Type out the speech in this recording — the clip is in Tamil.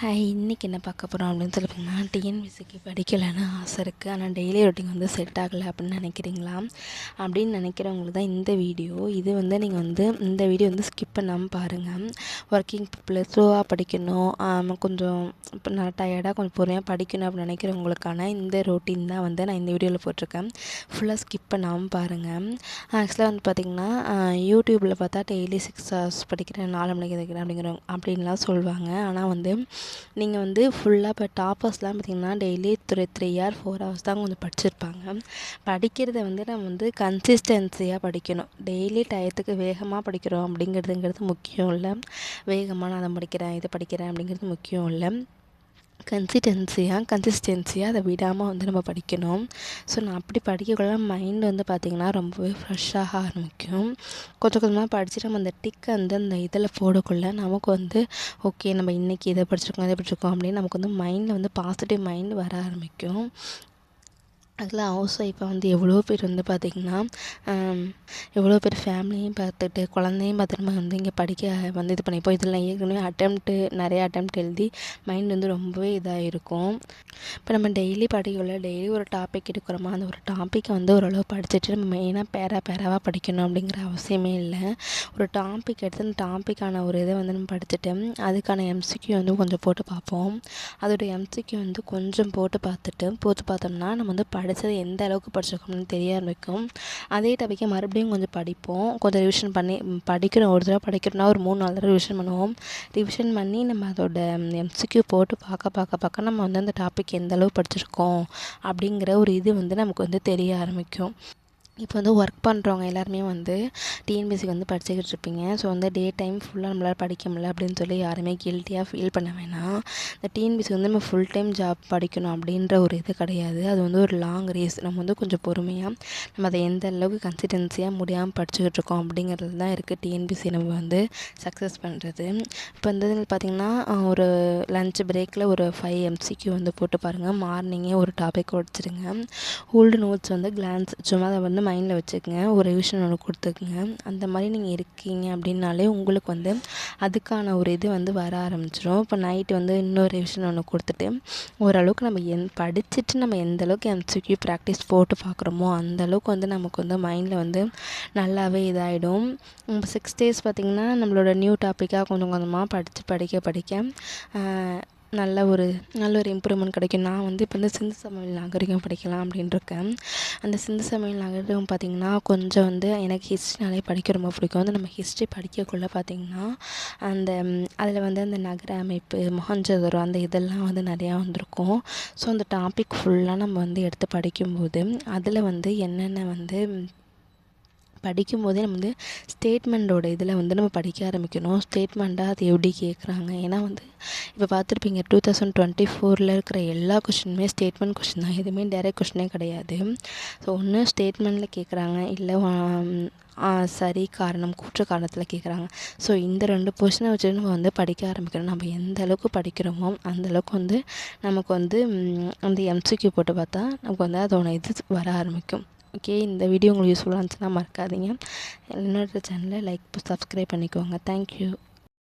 ஹாய் இன்றைக்கி என்ன பார்க்க போகிறோம் அப்படின்னு சொல்லி பார்த்தீங்கன்னா டிஎன்பிசிக்கு படிக்கலைன்னு ஆசை இருக்குது ஆனால் டெய்லி ரொட்டீன் வந்து செட் ஆகலை அப்படின்னு நினைக்கிறீங்களா? அப்படின்னு நினைக்கிறவங்களுக்கு தான் இந்த வீடியோ இது வந்து நீங்கள் வந்து இந்த வீடியோ வந்து ஸ்கிப் பண்ணாமல் பாருங்கள் ஒர்க்கிங் பீப்புள் ஸ்லோவாக படிக்கணும். கொஞ்சம் இப்போ நான் டயர்டாக கொஞ்சம் பொறுமையாக படிக்கணும் அப்படின்னு நினைக்கிறவங்களுக்கான இந்த ரொட்டீன் தான் வந்து நான் இந்த வீடியோவில் போட்டிருக்கேன். ஃபுல்லாக ஸ்கிப் பண்ணாமல் பாருங்கள் ஆக்சுவலாக வந்து பார்த்திங்கன்னா யூடியூப்பில் பார்த்தா டெய்லி சிக்ஸ் ஹவர்ஸ் படிக்கிறேன் நாலு மணிக்கு படிக்கிறேன் அப்படிங்கிற அப்படின்லாம் சொல்லுவாங்க. ஆனால் வந்து நீங்கள் வந்து ஃபுல்லாக இப்போ டாப்பர்ஸ்லாம் பார்த்திங்கன்னா daily three three or four hours தான் கொஞ்சம் படிச்சிருப்பாங்க. படிக்கிறத வந்து நம்ம வந்து கன்சிஸ்டன்சியாக படிக்கணும். டெய்லி டயத்துக்கு வேகமாக படிக்கிறோம் அப்படிங்கிறதுங்கிறது முக்கியம் இல்லை. வேகமாக நான் அதை படிக்கிறேன் இதை படிக்கிறேன் அப்படிங்கிறது முக்கியம் இல்லை. கன்சிஸ்டன்சியாக கன்சிஸ்டன்சியாக அதை விடாமல் வந்து நம்ம படிக்கணும். ஸோ நான் அப்படி படிக்கக்குள்ள மைண்ட் வந்து பார்த்திங்கன்னா ரொம்பவே ஃப்ரெஷ்ஷாக ஆரம்பிக்கும். கொஞ்சம் கொஞ்சமாக படிச்சுட்டு நம்ம அந்த டிக்கை வந்து அந்த இதில் போடக்குள்ள நமக்கு வந்து ஓகே நம்ம இன்றைக்கி இதை படிச்சிருக்கோம் இதை படிச்சிருக்கோம் அப்படின்னு நமக்கு வந்து மைண்டில் வந்து பாசிட்டிவ் மைண்ட் வர ஆரம்பிக்கும். அதில் ஹவுஸ் ஒய்ஃபாக வந்து எவ்வளோ பேர் வந்து பார்த்திங்கன்னா எவ்வளோ பேர் ஃபேமிலியும் பார்த்துட்டு குழந்தையும் பார்த்துட்டு நம்ம வந்து இங்கே படிக்க வந்து இது பண்ணிப்போம் இதில் ஏற்கனவே அட்டம்ப்ட்டு நிறைய அட்டம்ப்ட் எழுதி மைண்ட் வந்து ரொம்பவே இதாக இருக்கும் இப்போ நம்ம டெய்லி படிக்கல டெய்லி ஒரு டாபிக் எடுக்கிறோமா அந்த ஒரு டாப்பிக்கை வந்து ஓரளவு படிச்சுட்டு நம்ம மெயினாக பேரா பேராவாக படிக்கணும் அப்படிங்கிற அவசியமே இல்லை. ஒரு டாபிக் எடுத்து அந்த டாப்பிக்கான ஒரு இதை வந்து நம்ம படிச்சுட்டு அதுக்கான எம்சிக்யூ வந்து கொஞ்சம் போட்டு பார்ப்போம். அதோடய எம்சிக்யூ வந்து கொஞ்சம் போட்டு பார்த்துட்டு போட்டு பார்த்தோம்னா நம்ம வந்து படி படித்தது எந்த அளவுக்கு படிச்சிருக்கோம்னு தெரிய ஆரம்பிக்கும் அதே டாப்பிக்கை மறுபடியும் கொஞ்சம் படிப்போம். கொஞ்சம் ரிவிஷன் பண்ணி படிக்கிறோம் ஒரு தடவை படிக்கிறோம்னா ஒரு மூணு நாலு தடவை ரிவிஷன் பண்ணுவோம். ரிவிஷன் பண்ணி நம்ம அதோட எம்சிக்யூ போட்டு பார்க்க பார்க்க பார்க்க நம்ம வந்து அந்த டாபிக் எந்த அளவு படிச்சிருக்கோம் அப்படிங்கிற ஒரு இது வந்து நமக்கு வந்து தெரிய ஆரம்பிக்கும். இப்போ வந்து ஒர்க் பண்ணுறவங்க எல்லாருமே வந்து டிஎன்பிஎஸ்சிக்கு வந்து படிச்சுக்கிட்டு இருப்பீங்க. ஸோ வந்து டே டைம் ஃபுல்லாக நம்மளால் படிக்க முடியல அப்படின்னு சொல்லி யாருமே கில்ட்டியாக ஃபீல் பண்ண வேணாம். இந்த டிஎன்பிஎஸ்சி வந்து நம்ம ஃபுல் டைம் ஜாப் படிக்கணும் அப்படின்ற ஒரு இது கிடையாது. அது வந்து ஒரு லாங் ரேஸ் நம்ம வந்து கொஞ்சம் பொறுமையாக நம்ம அதை எந்த அளவுக்கு கன்சிஸ்டன்சியாக முடியாமல் படிச்சுக்கிட்டு இருக்கோம் அப்படிங்கிறது தான் இருக்குது டிஎன்பிஎஸ்சி நம்ம வந்து சக்ஸஸ் பண்ணுறது இப்போ வந்து பார்த்திங்கன்னா ஒரு லஞ்ச் பிரேக்கில் ஒரு ஃபைவ் எம்சிக்யூ வந்து போட்டு பாருங்கள் மார்னிங்கே ஒரு டாபிக் வச்சுருங்க. ஓல்டு நோட்ஸ் வந்து கிளான்ஸ் சும்மா அதை வந்து மைண்டில் வச்சுக்கோங்க. ஒரு ரிவிஷன் ஒன்று கொடுத்துக்குங்க. அந்த மாதிரி நீங்கள் இருக்கீங்க அப்படின்னாலே உங்களுக்கு வந்து அதுக்கான ஒரு இது வந்து வர ஆரம்பிச்சிடும் இப்போ நைட்டு வந்து இன்னொரு ரிவிஷன் ஒன்று கொடுத்துட்டு ஓரளவுக்கு நம்ம எந் படிச்சுட்டு நம்ம எந்த அளவுக்கு எம்சிக்யூ ப்ராக்டிஸ் போட்டு பார்க்குறோமோ அந்த அளவுக்கு வந்து நமக்கு வந்து மைண்டில் வந்து நல்லாவே இதாகிடும் சிக்ஸ் டேஸ் பார்த்திங்கன்னா நம்மளோட நியூ டாப்பிக்காக கொஞ்சம் கொஞ்சமாக படித்து படிக்க படிக்க நல்ல ஒரு நல்ல ஒரு இம்ப்ரூவ்மெண்ட் கிடைக்கும். நான் வந்து இப்போ வந்து சிந்து சமையல் நாகரிகம் படிக்கலாம் அப்படின்ருக்கேன் அந்த சிந்து சமையல் நாகரிகம் பார்த்திங்கன்னா கொஞ்சம் வந்து எனக்கு ஹிஸ்ட்ரினாலே படிக்க ரொம்ப பிடிக்கும். வந்து நம்ம ஹிஸ்ட்ரி படிக்கக்குள்ளே பார்த்திங்கன்னா அந்த அதில் வந்து அந்த நகர அமைப்பு மொஹஞ்சதரோ அந்த இதெல்லாம் வந்து நிறையா வந்திருக்கும். ஸோ அந்த டாபிக் ஃபுல்லாக நம்ம வந்து எடுத்து படிக்கும்போது அதில் வந்து என்னென்ன வந்து படிக்கும்போதே நம்ம வந்து ஸ்டேட்மெண்ட்டோட இதில் வந்து நம்ம படிக்க ஆரம்பிக்கணும். ஸ்டேட்மெண்ட்டாக அது எப்படி கேட்குறாங்க ஏன்னா வந்து இப்போ பார்த்துருப்பீங்க டூ தௌசண்ட் டுவெண்ட்டி ஃபோரில் இருக்கிற எல்லா கொஷினுமே ஸ்டேட்மெண்ட் கொஷின் தான். எதுவுமே டேரெக்ட் கொஷினே கிடையாது. ஸோ ஒன்று ஸ்டேட்மெண்ட்டில் கேட்குறாங்க இல்லை சரி காரணம் கூற்று காரணத்தில் கேட்குறாங்க ஸோ இந்த ரெண்டு பொசிஷனை வச்சு நம்ம வந்து படிக்க ஆரம்பிக்கணும். நம்ம எந்த அளவுக்கு படிக்கிறோமோ அந்த அளவுக்கு வந்து நமக்கு வந்து அந்த எம்சிக்யூ போட்டு பார்த்தா நமக்கு வந்து அதோட இது வர ஆரம்பிக்கும். ஓகே இந்த வீடியோ உங்களுக்கு யூஸ்ஃபுல்லாக இருந்துச்சுன்னா மறக்காதீங்க. என்னோட சேனலை லைக் சப்ஸ்கிரைப் பண்ணிக்கோங்க. தேங்க்யூ